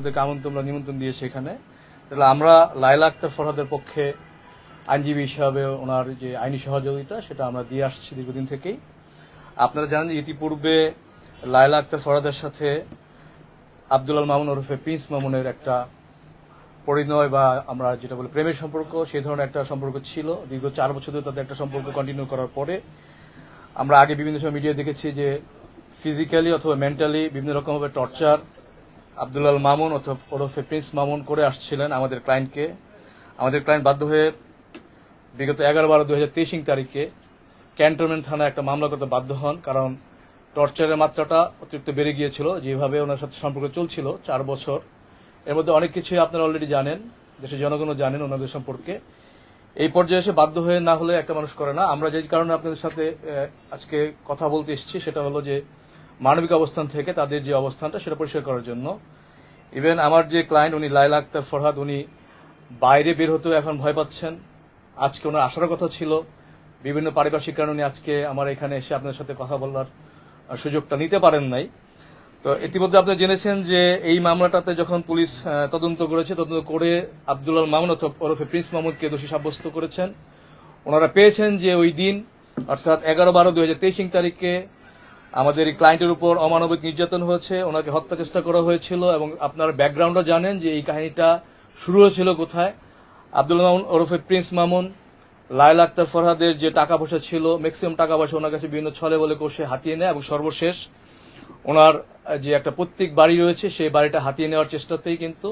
আপনাদেরকে আমন্ত্রণ নিমন্ত্রণ দিয়েছি এখানে তাহলে আমরা লাইলা আক্তার ফরহাদের পক্ষে আইনজীবী হিসাবে ওনার যে আইনি সহযোগিতা, সেটা আমরা দিয়ে আসছি দীর্ঘদিন থেকেই। আপনারা জানেন যে ইতিপূর্বে লাইলা আক্তার ফরহাদের সাথে আব্দুল মামুন ওরফে প্রিন্স মামুনের একটা পরিণয় বা আমরা যেটা বলি প্রেমের সম্পর্ক, সেই ধরনের একটা সম্পর্ক ছিল। দীর্ঘ চার বছর ধরে তাদের একটা সম্পর্ক কন্টিনিউ করার পরে আমরা আগে বিভিন্ন সময় মিডিয়া দেখেছি যে ফিজিক্যালি অথবা মেন্টালি বিভিন্ন রকমভাবে টর্চার আব্দুল্লাল মামুন ওরফে প্রিন্স মামুন করে আসছিলেন আমাদের ক্লায়েন্টকে। আমাদের ক্লায়েন্ট বাধ্য হয়ে বিগত এগারো বারো দু হাজার তেইশ তারিখে ক্যান্টনমেন্ট থানায় একটা মামলা করতে বাধ্য হন, কারণ টর্চারের মাত্রাটা অতিরিক্ত বেড়ে গিয়েছিল, যেভাবে ওনার সাথে সম্পর্ক চলছিল চার বছর। এর মধ্যে অনেক কিছুই আপনারা অলরেডি জানেন, দেশের জনগণও জানেন ওনাদের সম্পর্কে। এই পর্যায়ে এসে বাধ্য হয়ে না হলে একটা মানুষ করে না। আমরা যে কারণে আপনাদের সাথে আজকে কথা বলতে এসেছি, সেটা হলো যে মানবিক অবস্থান থেকে তাদের যে অবস্থানটা সেটা পরিষ্কার করার জন্য। ইভেন আমার যে ক্লায়েন্ট উনি লাইলা আক্তার ফরহাদ, উনি বাইরে বের হতেও এখন ভয় পাচ্ছেন। আজকে ওনার আসার কথা ছিল। বিভিন্ন পারিপার্শ্বিক কারণে উনি আজকে আমার এখানে এসে আপনার সাথে কথা বলার সুযোগটা নিতে পারেন নাই। তো ইতিমধ্যে আপনি জেনেছেন যে এই মামলাটাতে যখন পুলিশ তদন্ত করেছে, তদন্ত করে আব্দুল্লাহ মামুন ওরফে প্রিন্স মামুনকে দোষী সাব্যস্ত করেছেন। ওনারা পেয়েছেন যে ওই দিন, অর্থাৎ এগারো বারো দুই হাজার তেইশ তারিখে আমাদের এই ক্লায়েন্টের উপর অমানবিক নির্যাতন হয়েছে, ওনাকে হত্যা চেষ্টা করা হয়েছিল এবং আপনার ব্যাকগ্রাউন্ডও জানেন যে এই কাহিনীটা শুরু হয়েছিল কোথায়। আব্দুল মামুন ওরফে প্রিন্স মামুন, লায়লা আক্তার ফরহাদের যে টাকা পয়সা ছিল ম্যাক্সিমাম টাকা পয়সা ওনার কাছে বিভিন্ন ছলে বলে কোষে হাতিয়ে নেয় এবং সর্বশেষ ওনার যে একটা প্রত্যেক বাড়ি রয়েছে, সেই বাড়িটা হাতিয়ে নেওয়ার চেষ্টাতেই কিন্তু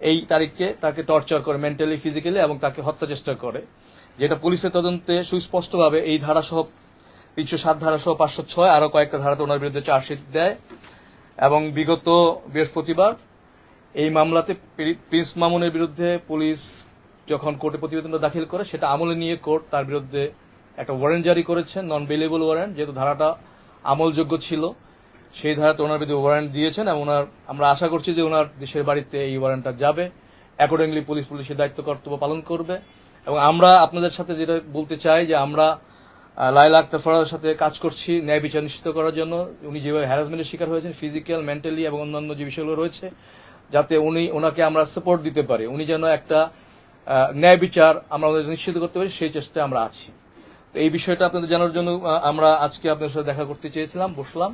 এই তারিখকে তাকে টর্চার করে মেন্টালি ফিজিক্যালি এবং তাকে হত্যা চেষ্টা করে, যেটা পুলিশের তদন্তে সুস্পষ্টভাবে এই ধারা সহ তিনশো সাত ধারা সহ পাঁচশো ছয় আরও কয়েকটা ধারাতে ওনার বিরুদ্ধে চার্জশিট দেয়। এবং বিগত বৃহস্পতিবার এই মামলাতে প্রিন্স মামুনের বিরুদ্ধে পুলিশ যখন কোর্টে প্রতিবেদনটা দাখিল করে, সেটা আমলে নিয়ে কোর্ট তার বিরুদ্ধে একটা ওয়ারেন্ট জারি করেছেন নন বেলেবল ওয়ারেন্ট যেহেতু ধারাটা আমলযোগ্য ছিল। সেই ধারাতে ওনার বিরুদ্ধে ওয়ারেন্ট দিয়েছেন এবং ওনার আমরা আশা করছি যে ওনার দেশের বাড়িতে এই ওয়ারেন্টটা যাবে। অ্যাকর্ডিংলি পুলিশ পুলিশের দায়িত্ব কর্তব্য পালন করবে। এবং আমরা আপনাদের সাথে যেটা বলতে চাই যে আমরা লায়লা আক্তার ফরাদের সাথে কাজ করছি ন্যায় বিচার নিশ্চিত করার জন্য। উনি যেভাবে হ্যারাসমেন্টের শিকার হয়েছেন ফিজিক্যাল মেন্টালি এবং অন্যান্য যে বিষয়গুলো রয়েছে যাতে উনি ওনাকে আমরা সাপোর্ট দিতে পারি। উনি যেন একটা ন্যায় বিচার আমরা নিশ্চিত করতে পারি সেই চেষ্টায় আমরা আছি। তো এই বিষয়টা আপনাদের জানার জন্য আমরা আজকে আপনাদের সাথে দেখা করতে চেয়েছিলাম বসলাম।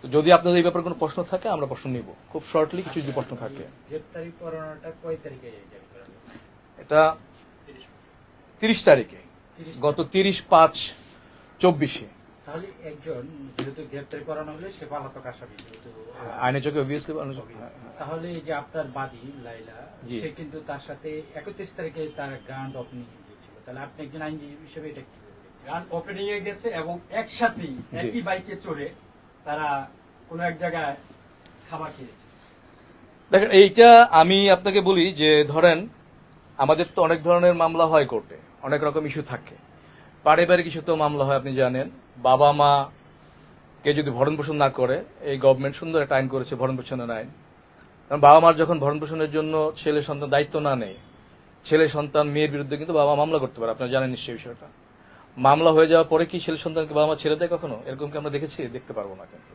তো যদি আপনাদের এই ব্যাপারে কোনো প্রশ্ন থাকে আমরা প্রশ্ন নিব। খুব শর্টলি কিছু যদি প্রশ্ন থাকে? এটা তিরিশ তারিখে। গত তিরিশ পাঁচ চব্বিশে। তাহলে একজন যেহেতু গ্রেপ্তারি করানো হলে সে পলাতক আসামি যেহেতু আইনে চোখে অবভিয়াসলি তাহলে এই যে আপনার বাদী লাইলা সে কিন্তু তার সাথে একত্রিশ তারিখে তার গ্রাউন্ড ওপেনিং দিয়েছিল তাহলে আপনি একজন আইনজীবী হিসেবে এটা? ওপেনিং এ গেছে এবং একসাথেই একই বাইকে চড়ে তারা কোনো এক জায়গায় খাবার খেয়েছে। দেখেন এইটা আমি আপনাকে বলি যে ধরেন আমাদের তো অনেক ধরনের মামলা হয় কোর্টে অনেক রকম ইস্যু থাকে। পারিবারিক ইস্যু তো মামলা হয়, আপনি জানেন। বাবা মা কে যদি ভরণ পোষণ না করে, এই গভর্নমেন্ট সুন্দর একটা আইন করেছে, ভরণ পোষণের আইন। কারণ বাবা মার যখন ভরণ পোষণের জন্য ছেলে সন্তান দায়িত্ব না নেয় ছেলে সন্তান মেয়ের বিরুদ্ধে কিন্তু বাবা মামলা করতে পারে আপনারা জানেন নিশ্চয়ই বিষয়টা। মামলা হয়ে যাওয়ার পরে কি ছেলে সন্তানকে বাবা মা ছেড়ে দেয় কখনো? এরকম কি আমরা দেখেছি? দেখতে পারব না কিন্তু।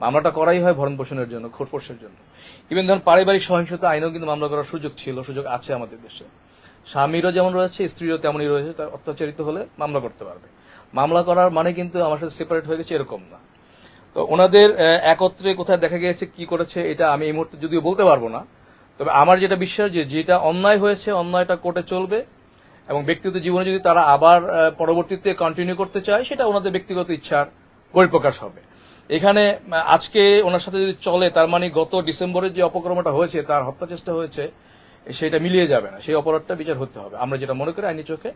মামলাটা করাই হয় ভরণ পোষণের জন্য খোরপোষের জন্য। ইভেন ধরুন পারিবারিক সহিংসতা আইনেও কিন্তু মামলা করার সুযোগ ছিল, সুযোগ আছে আমাদের দেশে। স্বামীরও যেমন রয়েছে, স্ত্রীরও তেমনই রয়েছে, তার অত্যাচারিত হলে মামলা করতে পারবে। মামলা করার মানে কিন্তু আমার সাথে সেপারেট হয়ে গেছে এরকম না। তো ওনাদের একত্রে কোথায় দেখা গিয়েছে, কি করেছে, এটা আমি এই মুহূর্তে যদিও বলতে পারব না। তবে আমার যেটা বিশ্বাস যে, যেটা অন্যায় হয়েছে, অন্যায়টা কোর্টে চলবে, এবং ব্যক্তিগত জীবনে যদি তারা আবার পরবর্তীতে কন্টিনিউ করতে চায়, সেটা ওনাদের ব্যক্তিগত ইচ্ছার পরিপ্রকাশ হবে। এখানে আজকে ওনার সাথে যদি চলে, তার মানে গত ডিসেম্বরের যে অপকর্মটা হয়েছে, তার হত্যা চেষ্টা হয়েছে সেটা মিলিয়ে যাবে না সেই অপরাধটা বিচার হতে হবে। আমরা যেটা মনে করি আইনি চোখে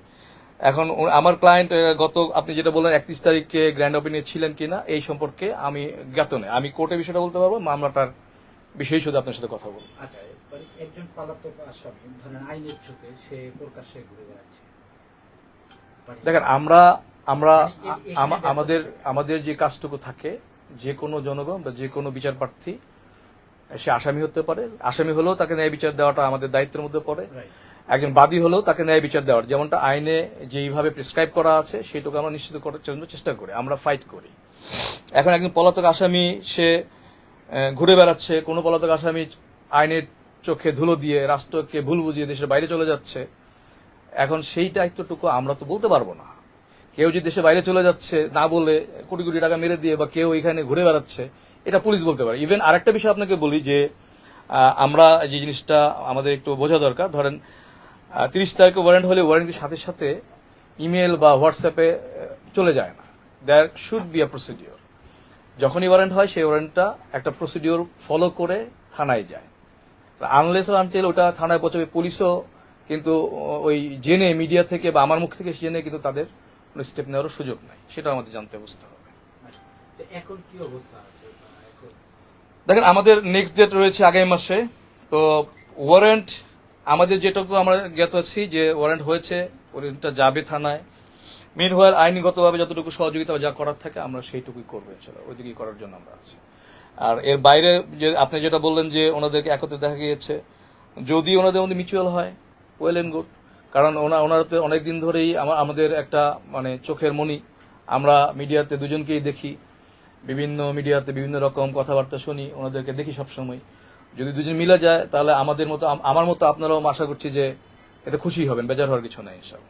এখন আমার ক্লায়েন্ট গত আপনি যেটা বললেন একত্রিশ তারিখে গ্র্যান্ড ওপেনিং ছিলেন কিনা এই সম্পর্কে আমি জ্ঞাত নেই। আমি কোর্টে বিষয়টা বলতে পারব মামলাটার বিষয়ে শুধু আপনার সাথে কথা বলব। আচ্ছা একজন পলাতক আসামি ধরেন আইনের চোখে সে প্রকাশ্যে ঘুরে বেড়াচ্ছে। দেখেন আমরা আমরা মানে আমাদের আমাদের যে কাজটুকু থাকে যে কোনো জনগণ বা যে কোনো বিচার প্রার্থী সে আসামি হতে পারে। আসামি হলেও তাকে ন্যায় বিচার দেওয়াটা আমাদের দায়িত্বের মধ্যে পড়ে। একজন বাদী হলেও তাকে ন্যায় বিচার দেওয়ার। যেমনটা আইনে যেইভাবে প্রেসক্রাইব করা আছে সেটুকু আমরা নিশ্চিত করার জন্য চেষ্টা করি। আমরা ফাইট করি। এখন একজন পলাতক আসামি সে ঘুরে বেড়াচ্ছে। কোনো পলাতক আসামি আইনের চোখে ধুলো দিয়ে রাষ্ট্রকে ভুল বুঝিয়ে দেশের বাইরে চলে যাচ্ছে। এখন সেই দায়িত্বটুকু আমরা তো বলতে পারব না। কেউ যদি দেশের বাইরে চলে যাচ্ছে না বলে কোটি কোটি টাকা মেরে দিয়ে বা কেউ এখানে ঘুরে বেড়াচ্ছে এটা পুলিশ বলতে পারে। ইভেন আরেকটা বিষয় আপনাকে বলি যে আমরা যে জিনিসটা আমাদের একটু বোঝা দরকার, ধরেন তিরিশ তারিখে ওয়ারেন্ট হলে ওয়ারেন্টের সাথে সাথে ইমেল বা হোয়াটসঅ্যাপে চলে যায় না। There should be a procedure যখনই ওয়ারেন্ট হয়, সেই ওয়ারেন্টটা একটা প্রসিডিওর ফলো করে থানায় যায়। আনলেস আনটেল ওটা থানায় পৌঁছাবে, পুলিশও কিন্তু ওই জেনে মিডিয়া থেকে বা আমার মুখ থেকে জেনে কিন্তু তাদের কোনো স্টেপ নেওয়ারও সুযোগ নাই। সেটা আমাদের জানতে বুঝতে হবে। এখন কি অবস্থা? দেখেন, আমাদের নেক্সট ডেট রয়েছে আগামী মাসে। তো ওয়ারেন্ট আমাদের যেটুকু আমরা জ্ঞাত আছি যে ওয়ারেন্ট হয়েছে ওয়ারেন্টটা যাবে থানায়। মিন হওয়ার আইনগতভাবে যতটুকু সহযোগিতা যা করার থাকে, আমরা সেইটুকুই করব এছাড়া ওইদিকেই করার জন্য আমরা আছি। আর এর বাইরে যে আপনি যেটা বললেন যে ওনাদেরকে একত্রে দেখা গিয়েছে, যদি ওনাদের মধ্যে মিউচুয়াল হয় ওয়েল এন্ড গুড কারণ ওনা ওনারা তো অনেকদিন ধরেই আমাদের একটা মানে চোখের মনি আমরা মিডিয়াতে দুজনকেই দেখি। বিভিন্ন মিডিয়াতে বিভিন্ন রকম কথাবার্তা শুনি, ওনাদেরকে দেখি সবসময়। যদি দুজন মিলে যায়, তাহলে আমাদের মতো, আমার মতো আপনারাও আশা করছি যে এতে খুশি হবেন, বেজার হওয়ার কিছু নাই সব